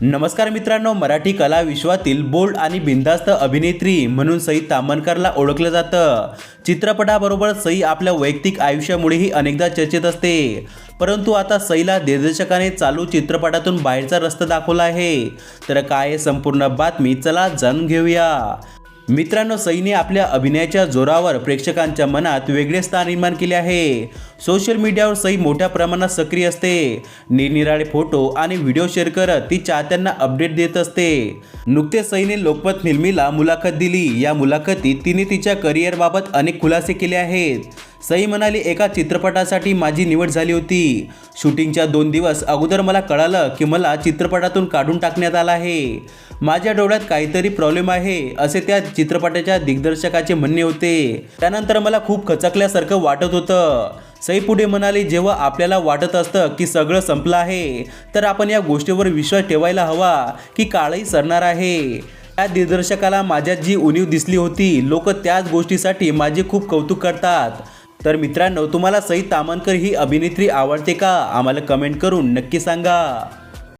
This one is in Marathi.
नमस्कार मित्रांनो मराठी कला विश्वातील बोल्ड आणि बिनधास्त अभिनेत्री म्हणून सई तामनकरला ओळखलं जातं. चित्रपटाबरोबर सई आपल्या वैयक्तिक आयुष्यामुळेही अनेकदा चर्चेत असते. परंतु आता सईला दिग्दर्शकाने चालू चित्रपटातून बाहेरचा रस्ता दाखवला आहे. तर काय आहे संपूर्ण बातमी? चला जाणून घेऊया. मित्रांनो सईने आपल्या अभिनयाच्या जोरावर प्रेक्षकांच्या मनात वेगळे स्थान निर्माण केले आहे. सोशल मीडियावर सई मोठ्या प्रमाणात सक्रिय असते. निरनिराळे फोटो आणि व्हिडिओ शेअर करत ती चाहत्यांना अपडेट देत असते. नुकतेच सईने लोकमत फिल्मीला मुलाखत दिली. या मुलाखतीत तिने तिच्या करिअरबाबत अनेक खुलासे केले आहेत. सई म्हणाली एका चित्रपटासाठी माझी निवड झाली होती. शूटिंगच्या दोन दिवस अगोदर मला कळालं की मला चित्रपटातून काढून टाकण्यात आलं आहे. माझ्या डोळ्यात काहीतरी प्रॉब्लेम आहे असे त्या चित्रपटाच्या दिग्दर्शकाचे म्हणणे होते. त्यानंतर मला खूप खचकल्यासारखं वाटत होतं. सई पुढे म्हणाली जेव्हा आपल्याला वाटत असतं की सगळं संपलं आहे तर आपण या गोष्टीवर विश्वास ठेवायला हवा की काळही सरणार आहे. त्या दिग्दर्शकाला माझ्यात जी उणीव दिसली होती लोक त्याच गोष्टीसाठी माझे खूप कौतुक करतात. तर मित्रांनो तुम्हाला सई तामनकर ही अभिनेत्री आवडते का? आम्हाला कमेंट करून नक्की सांगा.